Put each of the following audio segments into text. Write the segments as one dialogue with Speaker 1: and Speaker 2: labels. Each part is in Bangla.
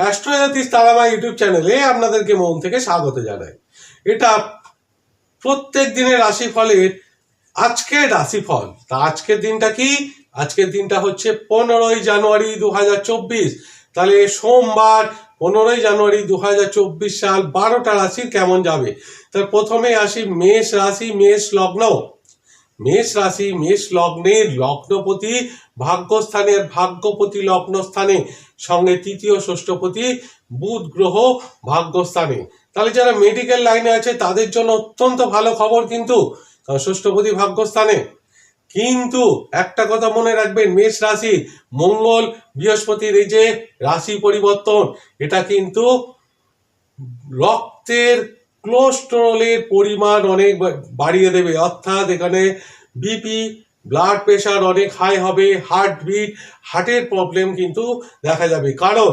Speaker 1: অ্যাস্ট্রোজাতিস তারামা ইউটিউব চ্যানেলে আপনাদেরকে মন থেকে স্বাগত জানাই। এটা প্রত্যেক দিনের রাশিফলের আজকের রাশিফল। তা আজকের দিনটা কি? আজকের দিনটা হচ্ছে পনেরোই জানুয়ারি দু হাজার চব্বিশ। তাহলে সোমবার পনেরোই জানুয়ারি দু হাজার চব্বিশ সাল বারোটা রাশির কেমন যাবে? তার প্রথমে আসি মেষ রাশি, মেষ লগ্ন। মেষ রাশি, মেষ লগ্নের লগ্নপতি ভাগ্যস্থানের ভাগ্যপতি লগ্নস্থানে, সঙ্গে তৃতীয় ষষ্ঠপতি বুধ গ্রহ ভাগ্যস্থানে। তাহলে যারা মেডিকেল লাইনে আছে, তাদের জন্য অত্যন্ত ভালো খবর কিন্তু ষষ্ঠপতি ভাগ্যস্থানে। কিন্তু একটা কথা মনে রাখবেন, মেষ রাশি, মঙ্গল, বৃহস্পতির এই যে রাশি পরিবর্তন, এটা কিন্তু রক্তের কোলেস্টেরলের পরিমাণ অনেক বাড়িয়ে দেবে। অর্থাৎ এখানে বিপি ব্লাড প্রেশার অনেক হাই হবে হার্টবিট হার্টের প্রবলেম কিন্তু দেখা যাবে। কারণ,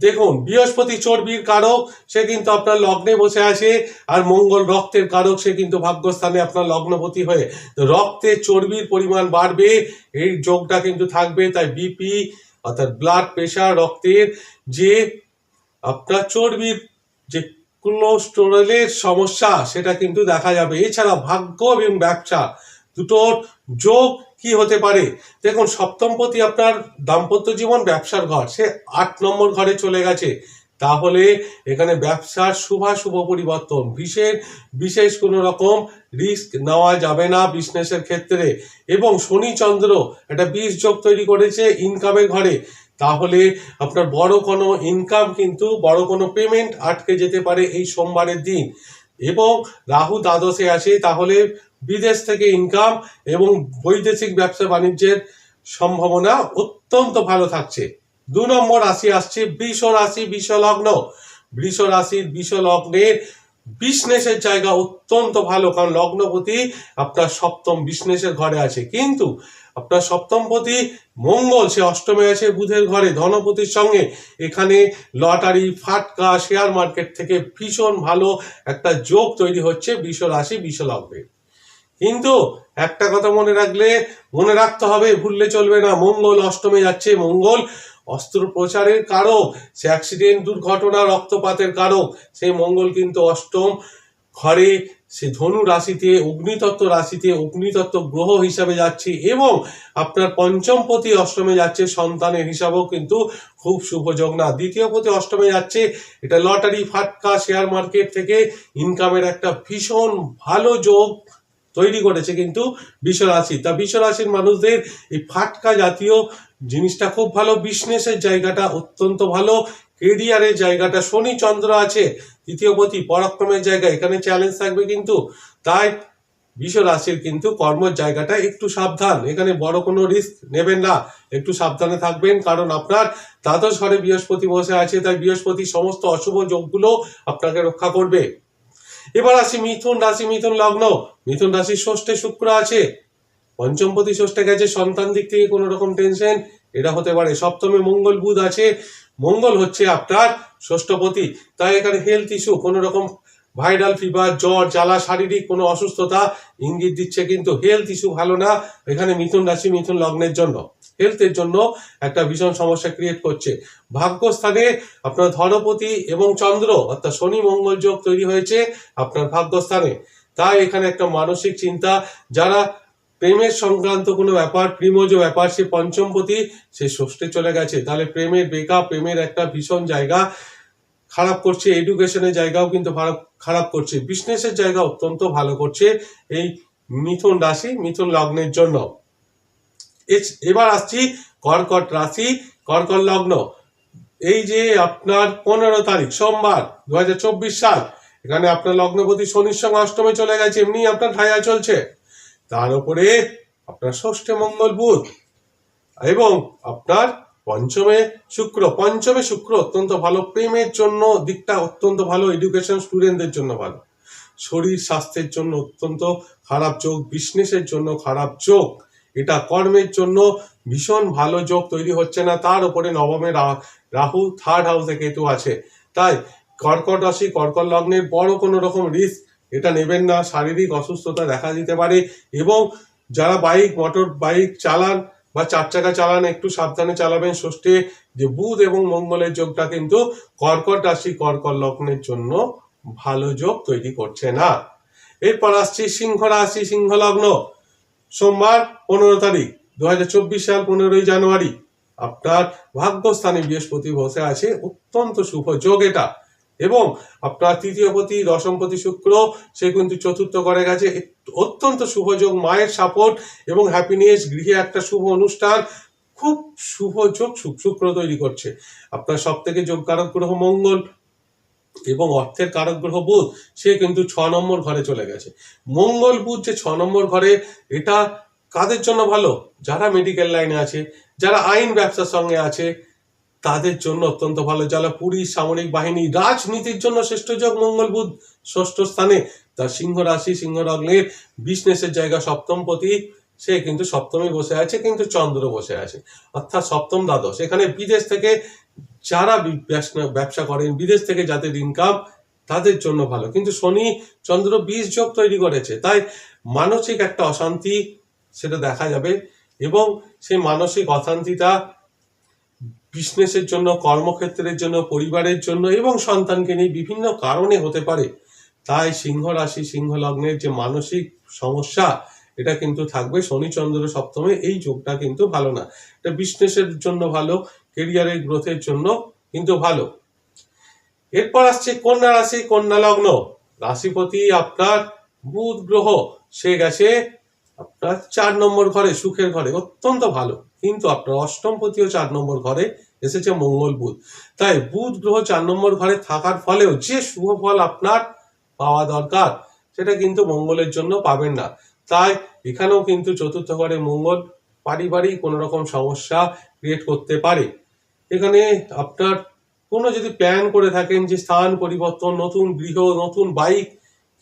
Speaker 1: দেখুন, বৃহস্পতি চর্বির কারক, সে কিন্তু আপনার লগ্নে বসে আছে, আর মঙ্গল রক্তের কারক, সে কিন্তু ভাগ্যস্থানে আপনার লগ্নপতি হয়ে। তো রক্তে চর্বির পরিমাণ বাড়বে এই যোগটা কিন্তু থাকবে, তাই বিপি অর্থাৎ ব্লাড প্রেশার রক্তের যে আপনার চর্বির যে কোলেস্টেরলের সমস্যা, সেটা কিন্তু দেখা যাবে। এছাড়া ভাগ্য এবং ব্যবসা। দুটোর যোগ কি হতে পারে? দেখুন, সপ্তমপতি আপনার দাম্পত্য জীবন, ব্যবসার ঘর। সে আট নম্বর ঘরে চলে গেছে। তাহলে এখানে ব্যবসার শুভাশুভ পরিবর্তন। বিশেষ বিশেষ কোনো রকম রিস্ক নেওয়া যাবে না বিজনেসের ক্ষেত্রে। এবং শনি চন্দ্র একটা বিষ যোগ তৈরি করেছে ইনকামের ঘরে। তাহলে আপনার বড় কোনো ইনকাম কিন্তু, বড় কোনো পেমেন্ট আটকে যেতে পারে এই সোমবারের দিন। এবং রাহু দ্বাদশে আসে তাহলে বিদেশ থেকে ইনকাম এবং বৈদেশিক ব্যবসা বাণিজ্যের সম্ভাবনা অত্যন্ত ভালো থাকছে। দু নম্বর রাশি আসছে বৃষ রাশি, বৃষ লগ্ন। বৃষ রাশির, বৃষ লগ্নের জায়গা অত্যন্ত ভালো, কারণ লগ্নপতি আপনার সপ্তম বিজনেসের ঘরে আছে। কিন্তু আপনার সপ্তমপতি মঙ্গল, সে অষ্টমে আছে বুধের ঘরে। ধনপতির সঙ্গে এখানে লটারি, ফাটকা শেয়ার মার্কেট থেকে ভীষণ ভালো একটা যোগ তৈরি হচ্ছে বিষ রাশি, বিষ লগ্নের। কিন্তু একটা কথা মনে রাখলে, মনে রাখতে হবে, ভুললে চলবে না। মঙ্গল অষ্টমে যাচ্ছে। মঙ্গল অস্ত্রোপচারের কারক, সে অ্যাক্সিডেন্ট দুর্ঘটনা, রক্তপাতের কারক। সেই মঙ্গল কিন্তু অষ্টম ঘরে, সে ধনু রাশিতে, অগ্নিতত্ত্ব রাশিতে, অগ্নিতত্ত্ব গ্রহ হিসাবে যাচ্ছে এবং আপনার পঞ্চম পতি অষ্টমে যাচ্ছে। সন্তানের হিসাবেও কিন্তু খুব শুভযোগ না দ্বিতীয় পতি অষ্টমে যাচ্ছে। এটা লটারি, ফাটকা শেয়ার মার্কেট থেকে ইনকামের একটা ভীষণ ভালো যোগ। তৈরি করেছে কিন্তু বিশ্বরাশি। তা বিশ্বরাশির মানুষদের এই ফাটকা জাতীয় জিনিসটা খুব ভালো, বিজনেসের জায়গাটা অত্যন্ত ভালো, কেরিয়ারের জায়গাটা শনি চন্দ্র আছে, তৃতীয় পতি পরাক্রমের জায়গা, এখানে চ্যালেঞ্জ থাকবে কিন্তু। তাই রাশির কিন্তু কর্মের জায়গাটা একটু সাবধান, এখানে বড় কোনো রিস্ক নেবেন না, একটু সাবধানে থাকবেন, কারণ আপনার দ্বাদশ ঘরে বৃহস্পতি বসে আছে, তাই বৃহস্পতি সমস্ত অশুভ যোগগুলো আপনাকে রক্ষা করবে। এবার আসি মিথুন রাশি, মিথুন লগ্ন। মিথুন রাশির ষষ্ঠে শুক্র আছে। পঞ্চমপতি ষষ্ঠে গেছে, সন্তান দিক থেকে কোনো রকম টেনশন এটা হতে পারে সপ্তমে মঙ্গল, বুধ আছে। মঙ্গল হচ্ছে আপনার ষষ্ঠপতি। তাই এখানে হেলথ ইস্যু কোনো রকম ভাইরাল ফিভার জ্বর, জ্বালা, শারীরিক কোনো অসুস্থতা ইঙ্গিত দিচ্ছে, কিন্তু হেলথ ইস্যু ভালো না। এখানে মিথুন রাশি, মিথুন লগ্নের জন্য। হেলথের জন্য একটা ভীষণ সমস্যা ক্রিয়েট করছে। ভাগ্যস্থানে আপনার ধনপতি এবং চন্দ্র, অর্থাৎ শনি মঙ্গল যোগ তৈরি হয়েছে আপনার ভাগ্যস্থানে। তাই এখানে একটা মানসিক চিন্তা, যারা প্রেমের সংক্রান্ত কোনো ব্যাপার প্রিমোজ ব্যাপার, সে পঞ্চমপতি, সে ষষ্ঠে চলে গেছে। তাহলে প্রেমের বেকআপ প্রেমের একটা ভীষণ জায়গা খারাপ করছে এডুকেশনের জায়গাও কিন্তু খারাপ করছে। বিজনেসের জায়গা অত্যন্ত ভালো করছে এই মিথুন রাশি, মিথুন লগ্নের জন্য। এবার আসছি কর্কট রাশি, কর্কট লগ্ন। এই যে আপনার পনেরো তারিখ, সোমবার দু হাজার চব্বিশ সাল, এখানে আপনার লগ্নপতি শনির সঙ্গে অষ্টমে চলে গেছে এমনি আপনার ঠায়া চলছে। তার উপরে আপনার ষষ্ঠে মঙ্গল বুধ এবং আপনার পঞ্চমে শুক্র। পঞ্চমে শুক্র অত্যন্ত ভালো, প্রেমের জন্য দিকটা অত্যন্ত ভালো এডুকেশন স্টুডেন্টদের জন্য ভালো। শরীর স্বাস্থ্যের জন্য অত্যন্ত খারাপ যোগ বিজনেসের জন্য খারাপ যোগ। এটা কর্মের জন্য ভীষণ ভালো যোগ তৈরি হচ্ছে না, তার উপরে নবমে রাহু থার্ড হাউসে কেতু আছে। তাই কর্কট রাশি, কর্কট লগ্নের বড় কোনো রকম রিস্ক এটা নেবেন না, শারীরিক অসুস্থতা দেখা দিতে পারে এবং যারা বাইক মোটর বাইক চালান বা চার চাকা চালান, একটু সাবধানে চালাবেন, ষষ্ঠে যে বুধ এবং মঙ্গলের যোগটা কিন্তু কর্কট রাশি, কর্কট লগ্নের জন্য ভালো যোগ তৈরি করছে না। এরপর আসছি সিংহ রাশি, সিংহ লগ্ন। সোমবার পনেরো তারিখ দু হাজার চব্বিশ সাল পনেরোই জানুয়ারি। আপনার ভাগ্যস্থানে বৃহস্পতি বসে আছে অত্যন্ত শুভ যোগ এটা। এবং আপনার তৃতীয় পতি দশমপতি শুক্র, সে কিন্তু চতুর্থ করে গেছে। অত্যন্ত শুভ যোগ, মায়ের সাপোর্ট এবং হ্যাপিনেস গৃহে একটা শুভ অনুষ্ঠান, খুব শুভ যোগ শুক্র তৈরি করছে। আপনার সব থেকে যোগ কারক গ্রহ মঙ্গল এবং অর্থের কারক গ্রহ বুধ, সে কিন্তু ছ নম্বর ঘরে চলে গেছে। মঙ্গল বুধ যে ছ নম্বর ঘরে, এটা কাদের জন্য ভালো? যারা মেডিকেল লাইনে আছে, যারা আইন ব্যবসার সঙ্গে আছে, তাদের জন্য অত্যন্ত ভালো। যারা পুলিশ সামরিক বাহিনী, রাজনীতির জন্য শ্রেষ্ঠ যোগ মঙ্গল বুধ, ষষ্ঠ স্থানে তার সিংহ রাশি, সিংহ বিজনেসের জায়গা সপ্তম পতি সে কিন্তু সপ্তমে বসে আছে, কিন্তু চন্দ্র বসে আছে। অর্থাৎ সপ্তম দ্বাদশ। এখানে বিদেশ থেকে যারা ব্যবসা- করেন, বিদেশ থেকে যাদের ইনকাম তাদের জন্য ভালো। কিন্তু শনি চন্দ্র বীজ যোগ তৈরি করেছে, তাই মানসিক একটা অশান্তি সেটা দেখা যাবে এবং সেই মানসিক অশান্তিটা বিজনেসের জন্য, কর্মক্ষেত্রের জন্য, পরিবারের জন্য এবং সন্তানকে নিয়ে বিভিন্ন কারণে হতে পারে। তাই সিংহ রাশি, সিংহ লগ্নের যে মানসিক সমস্যা, এটা কিন্তু থাকবে শনিচন্দ্র সপ্তমে, এই যোগটা কিন্তু ভালো না। এটা বিজনেসের জন্য ভালো কেরিয়ারের গ্রোথের জন্য কিন্তু ভালো। এরপর আসছে কন্যা রাশি, কন্যা লগ্ন। রাশিপতি আপনার বুধ গ্রহ, সে গেছে আপনার চার নম্বর ঘরে, সুখের ঘরে, অত্যন্ত ভালো। কিন্তু আপনার অষ্টমপতিও চার নম্বর ঘরে এসেছে মঙ্গল বুধ। তাই বুধ গ্রহ চার নম্বর ঘরে থাকার ফলেও যে শুভ ফল আপনার পাওয়া দরকার, সেটা কিন্তু মঙ্গলের জন্য পাবেন না। তাই এখানেও কিন্তু চতুর্থ ঘরে মঙ্গল পারিবারিক কোনো রকম সমস্যা ক্রিয়েট করতে পারে। এখানে আপনার কোনো যদি প্ল্যান করে থাকেন যে স্থান পরিবর্তন, নতুন গৃহ, নতুন বাইক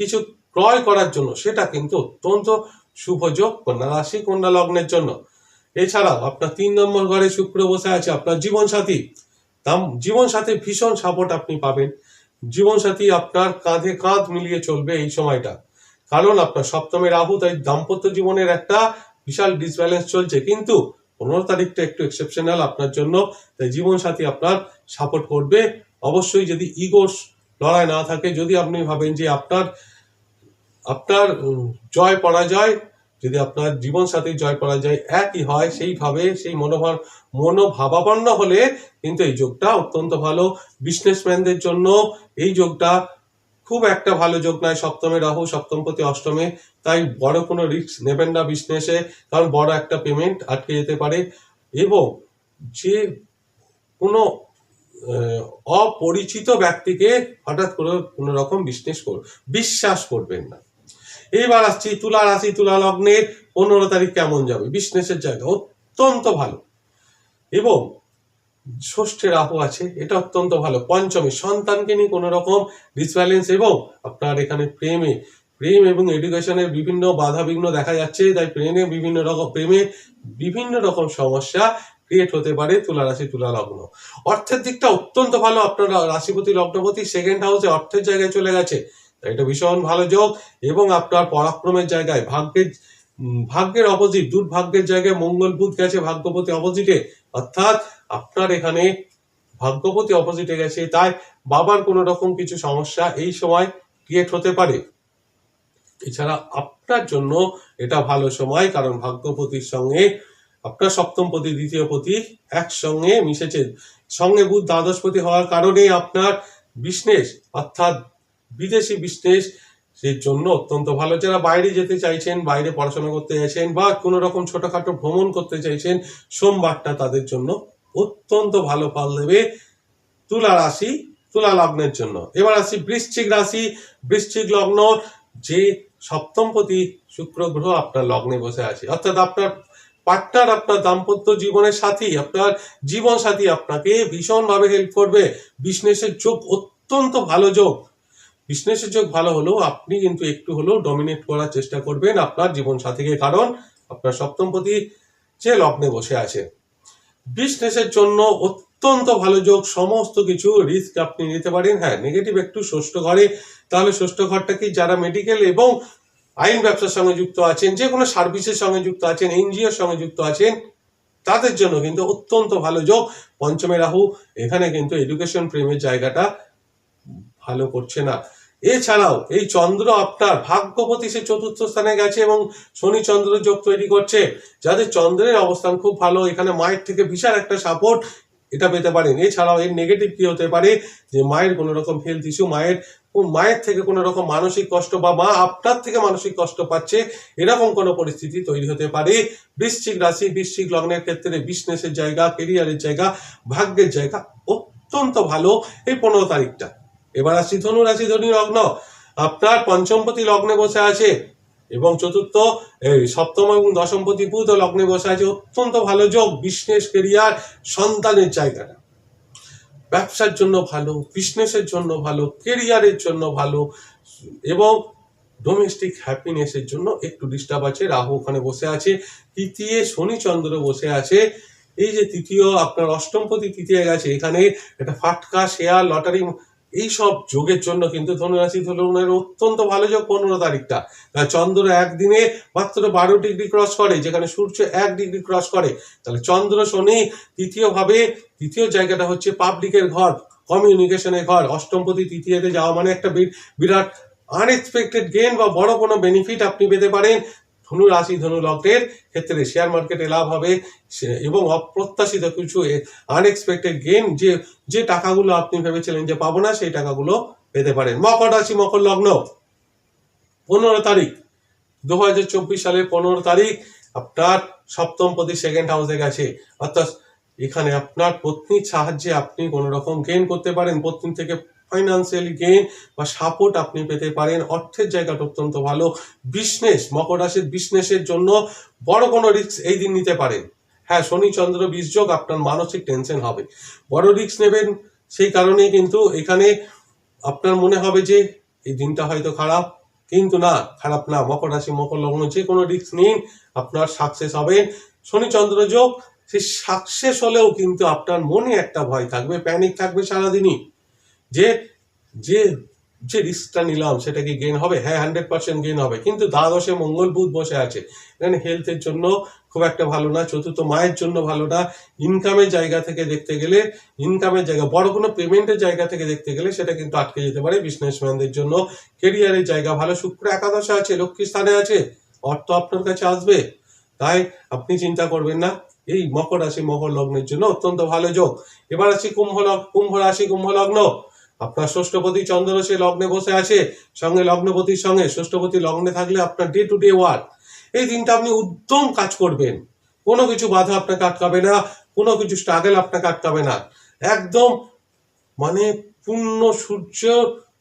Speaker 1: কিছু ক্রয় করার জন্য, সেটা কিন্তু অত্যন্ত শুভযোগ কন্যা রাশি কন্যা লগ্নের জন্য। এছাড়াও আপনার তিন নম্বর ঘরে শুক্র বসে আছে, আপনার জীবন সাথী তাম জীবন সাথী ভীষণ সাপোর্ট আপনি পাবেন। জীবন সাথী আপনার কাঁধে কাঁধ মিলিয়ে চলবে এই সময়টা। কারণ আপনার সপ্তমে রাহু, তাই দাম্পত্য জীবনের একটা বিশাল ডিসব্যালেন্স চলছে। কিন্তু পনেরো তারিখটা একটু এক্সেপশনাল আপনার জন্য। তাই জীবন সাথী আপনার সাপোর্ট করবে। অবশ্যই যদি ইগোর লড়াই না থাকে, যদি আপনি ভাবেন যে আপনার আপনার জয় পরাজয়, যদি আপনার জীবন সাথী জয় পরাজয় একই হয়, সেইভাবে, সেই মনোভাব, মনোভাবাপন্ন হলে কিন্তু এই যোগটা অত্যন্ত ভালো। বিজনেসম্যানদের জন্য এই যোগটা খুব একটা ভালো যোগ নয় সপ্তমে রাহু সপ্তমপতি অষ্টমে। তাই বড় কোনো রিস্ক নেবেন না বিজনেসে, কারণ বড় একটা পেমেন্ট আটকে যেতে পারে এবং যে কোনো অপরিচিত ব্যক্তিকে হঠাৎ করে কোনো রকম বিজনেস কর, বিশ্বাস করবেন না। এইবার আসছি তুলা রাশি, তুলা লগ্নের পনেরো তারিখ কেমন যাবে? বিজনেসের জায়গা অত্যন্ত ভালো। এবং ষষ্ঠে রাহু আছে, এটা অত্যন্ত ভালো। পঞ্চমে, সন্তানকে নিয়ে কোনো রকম ডিসব্যালেন্স এবং আপনার এখানে প্রেমে, প্রেম এবং এডুকেশনের বিভিন্ন বাধা বিঘ্ন দেখা যাচ্ছে, তাই প্রেমে বিভিন্ন রকম, প্রেমে বিভিন্ন রকম সমস্যা ক্রিয়েট হতে পারে তুলা রাশি, তুলা লগ্ন। অর্থের দিকটা অত্যন্ত ভালো, আপনার রাশিপতি, লগ্নপতি সেকেন্ড হাউসে অর্থের জায়গায় চলে গেছে, তাই এটা ভীষণ ভালো যোগ এবং আপনার পরাক্রমের জায়গায় ভাগ্যের ভাগ্যের অপোজিট দুর্ভাগ্যের জায়গায় মঙ্গল বুধ গেছে, ভাগ্যপতি অপোজিটে অর্থাৎ আপনার এখানে ভাগ্যপতি অপোজিটে গেছে, তাই বাবার কোনো রকম কিছু সমস্যা এই সময় ক্রিয়েট হতে পারে। এছাড়া আপনার জন্য এটা ভালো সময়, কারণ ভাগ্যপতির সঙ্গে আপনার সপ্তম পতি, দ্বিতীয় পতি একসঙ্গে মিশেছে। সঙ্গে বুধ দ্বাদশপতি হওয়ার কারণে আপনার বিজনেস, অর্থাৎ বিদেশি বিজনেস সেই জন্য অত্যন্ত ভালো। যারা বাইরে যেতে চাইছেন, বাইরে পড়াশোনা করতে চাইছেন, বা কোনো রকম ছোটখাটো ভ্রমণ করতে চাইছেন, সোমবারটা তাদের জন্য অত্যন্ত ভালো ফল দেবে তুলা রাশি, তুলা লগ্নের জন্য। এবার আসি বৃশ্চিক রাশি, বৃশ্চিক লগ্ন, যে সপ্তমপতি শুক্র গ্রহ আপনার লগ্নে বসে আছে। অর্থাৎ আপনার পার্টনার আপনার দাম্পত্য জীবনের সাথী, আপনার জীবন সাথী আপনাকে ভীষণভাবে হেল্প করবে। বিজনেসের যোগ অত্যন্ত ভালো যোগ। বিজনেসের যোগ ভালো হলেও আপনি কিন্তু একটু হলেও ডমিনেট করার চেষ্টা করবেন আপনার জীবন সাথীকে কারণ আপনার সপ্তমপতি যে লগ্নে বসে আছে। বিজনেসের জন্য অত্যন্ত ভালো যোগ, সমস্ত কিছু রিস্ক আপনি নিতে পারেন। হ্যাঁ নেগেটিভ একটু ষষ্ঠ ঘরে। তাহলে ষষ্ঠ ঘরটা কি যারা মেডিকেল এবং আইন ব্যবসার সঙ্গে যুক্ত আছেন, যে কোনো সার্ভিসের সঙ্গে যুক্ত আছেন, এনজিওর সঙ্গে যুক্ত আছেন, তাদের জন্য কিন্তু অত্যন্ত ভালো যোগ। পঞ্চমে রাহু, এখানে কিন্তু এডুকেশন প্রেমের জায়গাটা ভালো করছে না। এছাড়াও এই চন্দ্র আপনার ভাগ্যপতি সে চতুর্থ স্থানে গেছে এবং শনি চন্দ্র যোগ তৈরি করছে। যাদের চন্দ্রের অবস্থান খুব ভালো, এখানে মায়ের থেকে বিশাল একটা সাপোর্ট এটা পেতে পারেন। এছাড়াও এর নেগেটিভ কি হতে পারে? যে মায়ের কোনো রকম হেলথ ইস্যু মায়ের মায়ের থেকে কোনো রকম মানসিক কষ্ট বা মা আপনার থেকে মানসিক কষ্ট পাচ্ছে, এরকম কোনো পরিস্থিতি তৈরি হতে পারে। বৃশ্চিক রাশি, বৃশ্চিক লগ্নের ক্ষেত্রে বিজনেসের জায়গা কেরিয়ারের জায়গা, ভাগ্যের জায়গা অত্যন্ত ভালো। এই পনেরো তারিখটা এবার আসছি ধনু রাশি ধনু লগ্ন। আপনার পঞ্চমপতি লগ্নে বসে আছে এবং চতুর্থ সপ্তম এবং দশমপতি বুধ লগ্নে বসে আছে। অত্যন্ত ভালো যোগ বিজনেস কেরিয়ার সন্তানের জায়গাটা। ব্যবসার জন্য ভালো বিজনেসের জন্য ভালো কেরিয়ারের জন্য ভালো এবং ডোমেস্টিক হ্যাপিনেসের জন্য একটু ডিস্টার্ব আছে। রাহু ওখানে বসে আছে। তৃতীয় শনি চন্দ্র বসে আছে। এই যে তৃতীয়, আপনার অষ্টমপতি তৃতীয় গেছে। এখানে একটা ফাটকা শেয়ার লটারি এই সব যোগের জন্য কিন্তু ধনুরাশি ধনুনের অত্যন্ত ভালো যোগ পনেরো তারিখটা। চন্দ্র একদিনে মাত্র বারো ডিগ্রি ক্রস করে, যেখানে সূর্য এক ডিগ্রি ক্রস করে। তাহলে চন্দ্র শনি তৃতীয় ভাবে তৃতীয় জায়গাটা হচ্ছে পাবলিকের ঘর কমিউনিকেশনের ঘর। অষ্টমপতি তৃতীয়তে যাওয়া মানে একটা বিরাট আনএক্সপেক্টেড গেন বা বড় কোনো বেনিফিট আপনি পেতে পারেন। ধনু রাশি ধনু লগ্নের ক্ষেত্রে শেয়ার মার্কেটে লাভ হবে। এবং অপ্রত্যাশিত কিছু আনএক্সপেক্টেড গেন যে যে টাকাগুলো আপনি ভেবেছিলেন যে পাবো না, সেই টাকাগুলো পেতে পারেন। মকর রাশি, মকর লগ্ন। পনেরো তারিখ দু হাজার চব্বিশ সালের পনেরো তারিখ, আপনার সপ্তম প্রতি সেকেন্ড হাউসে গেছে। অর্থাৎ এখানে আপনার পত্নীর সাহায্যে আপনি কোনো রকম গেইন করতে পারেন। পত্নী থেকে ফাইন্যান্সিয়ালি গেইন বা সাপোর্ট আপনি পেতে পারেন। অর্থের জায়গাটা অত্যন্ত ভালো। বিজনেস মকর রাশির বিজনেসের জন্য বড় কোনো রিস্ক এই দিন নিতে পারেন। হ্যাঁ শনি, চন্দ্র বীজযোগ আপনার মানসিক টেনশন হবে। বড় রিস্ক নেবেন, সেই কারণেই কিন্তু এখানে আপনার মনে হবে যে, এই দিনটা হয়তো খারাপ। কিন্তু না, খারাপ না। মকর রাশি, মকর লগ্ন যে কোনো রিস্ক নিন, আপনার সাকসেস হবেন শনি, চন্দ্র যোগ, সেই সাকসেস হলেও কিন্তু আপনার মনে একটা ভয় থাকবে প্যানিক থাকবে সারাদিনই। যে যে যে রিস্কটা নিলাম সেটা কি গেন হবে হ্যাঁ হান্ড্রেড পার্সেন্ট গেন হবে। কিন্তু দ্বাদশে মঙ্গল বুধ বসে আছে। এখানে হেলথের জন্য খুব একটা ভালো না, চতুর্থ মায়ের জন্য ভালো না। ইনকামের জায়গা থেকে দেখতে গেলে ইনকামের জায়গা, বড় কোনো পেমেন্টের জায়গা থেকে দেখতে গেলে, সেটা কিন্তু আটকে যেতে পারে বিজনেসম্যানদের জন্য। কেরিয়ারের জায়গা ভালো, শুক্র একাদশে আছে, লক্ষ্মী স্থানে আছে, অর্থ আপনার কাছে আসবে। তাই আপনি চিন্তা করবেন না, এই মকর রাশি, মকর লগ্নের জন্য অত্যন্ত ভালো যোগ। এবার আছি কুম্ভ লগ্ন কুম্ভ রাশি, কুম্ভ লগ্ন। আপনার ষষ্ঠপতি চন্দ্র সে লগ্নে বসে আছে, সঙ্গে লগ্নপতির সঙ্গে ষষ্ঠপতি লগ্নে থাকলে আপনার ডে টু ডে ওয়ার্ক এই দিনটা আপনি উদ্যম কাজ করবেন। কোনো কিছু বাধা আপনাকে আটকাবে না, কোনো কিছু স্ট্রাগল আপনাকে আটকাবে না। একদম মানে পূর্ণ সূর্য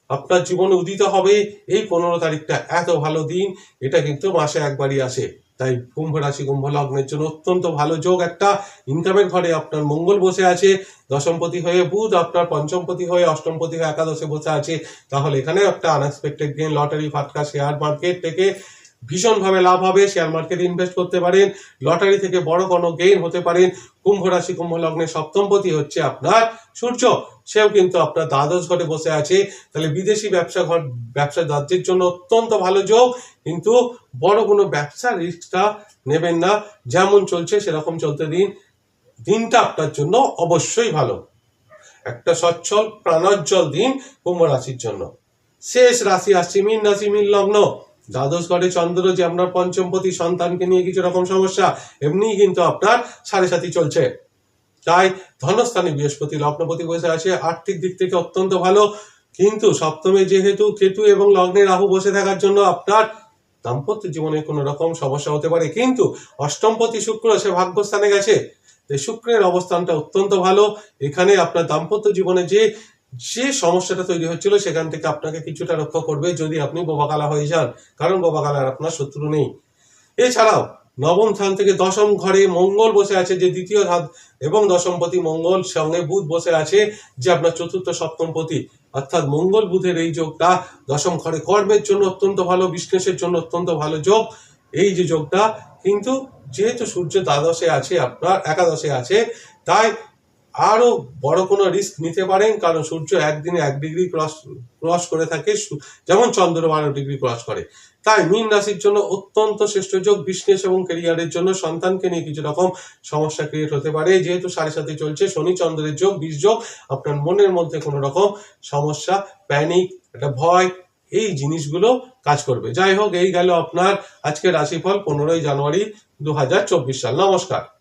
Speaker 1: আপনার জীবনে উদিত হবে এই পনেরো তারিখটা। এত ভালো দিন, এটা কিন্তু মাসে একবারই আসে। তাই কুম্ভ রাশি কুম্ভ লগ্নের জন্য অত্যন্ত ভালো যোগ। একটা ইনকামের ঘরে আপনার মঙ্গল বসে আছে, দশমপতি হয়ে বুধ, আপনার পঞ্চমপতি হয়ে অষ্টমপতি হয়ে একাদশে বসে আছে। তাহলে এখানে একটা আনএক্সপেক্টেড গেন লটারি ফাটকা শেয়ার মার্কেট থেকে ভীষণভাবে লাভ হবে শেয়ার মার্কেটে ইনভেস্ট করতে পারেন লটারি থেকে বড় কোনো গেইন হতে পারেন, কুম্ভ রাশি, কুম্ভ লগ্নের সপ্তমপতি হচ্ছে আপনার সূর্য, সেও কিন্তু আপনার দ্বাদশ ঘরে বসে আছে, তাহলে বিদেশি ব্যবসা ঘর, ব্যবসা রাজ্যের জন্য অত্যন্ত ভালো যোগ, কিন্তু বড় কোনো ব্যবসা রিস্কটা নেবেন না, যেমন চলছে সেরকম চলতে দিন, দিনটা আপনার জন্য অবশ্যই ভালো। একটা সচ্ছল, প্রাণোজ্জ্বল দিন কুম্ভ রাশির জন্য। শেষ রাশি আসছে মীন রাশি, মীন লগ্ন। দ্বাদশ ঘরে চন্দ্র যে আপনার পঞ্চমপতি সন্তানকে নিয়ে কিছু রকম সমস্যা, এমনিই কিন্তু আপনার সাড়ে সাথী চলছে। তাই ধনস্থানে বৃহস্পতি, লগ্নপতি বসে আছে, আর্থিক দিক থেকে অত্যন্ত ভালো। কিন্তু সপ্তমে যেহেতু কেতু এবং লগ্নে রাহু বসে থাকার জন্য আপনার দাম্পত্য জীবনে কোনো রকম সমস্যা হতে পারে। কিন্তু অষ্টমপতি শুক্র সে ভাগ্যস্থানে গেছে। শুক্রের অবস্থানটা অত্যন্ত ভালো। এখানে আপনার দাম্পত্য জীবনে যে যে সমস্যাটা তৈরি হচ্ছিল সেখান থেকে আপনাকে কিছুটা রক্ষা করবে যদি আপনি বোবাকালা হয়ে যান, কারণ বোবাকালার আপনার শত্রু নেই। এছাড়াও, নবম স্থান থেকে দশম ঘরে মঙ্গল বসে আছে, যে দ্বিতীয় হাত এবং দশমপতি মঙ্গল সঙ্গে বুধ বসে আছে, যে আপনার চতুর্থ সপ্তমপতি অর্থাৎ মঙ্গল বুধের এই যোগটা দশম ঘরে কর্মের জন্য অত্যন্ত ভালো, বিজনেসের জন্য অত্যন্ত ভালো যোগ। এই যে যোগটা, কিন্তু যেহেতু সূর্য দ্বাদশে আছে, আপনার একাদশে আছে, তাই আরও বড় কোনো রিস্ক নিতে পারেন, কারণ সূর্য একদিনে এক ডিগ্রি ক্রস ক্রস করে থাকে যেমন চন্দ্র বারো ডিগ্রি ক্রস করে। তাই মীন রাশির জন্য অত্যন্ত শ্রেষ্ঠ যোগ বিজনেস এবং ক্যারিয়ারের জন্য সন্তানকে নিয়ে কিছু রকম সমস্যা ক্রিয়েট হতে পারে। যেহেতু সাড়ে সাথে চলছে, শনি চন্দ্রের যোগ বিষ যোগ, আপনার মনের মধ্যে কোনো রকম সমস্যা প্যানিক একটা ভয়, এই জিনিসগুলো কাজ করবে। যাই হোক, এই গেল আপনার আজকে রাশিফল, পনেরোই জানুয়ারি দু হাজার চব্বিশ সাল। নমস্কার।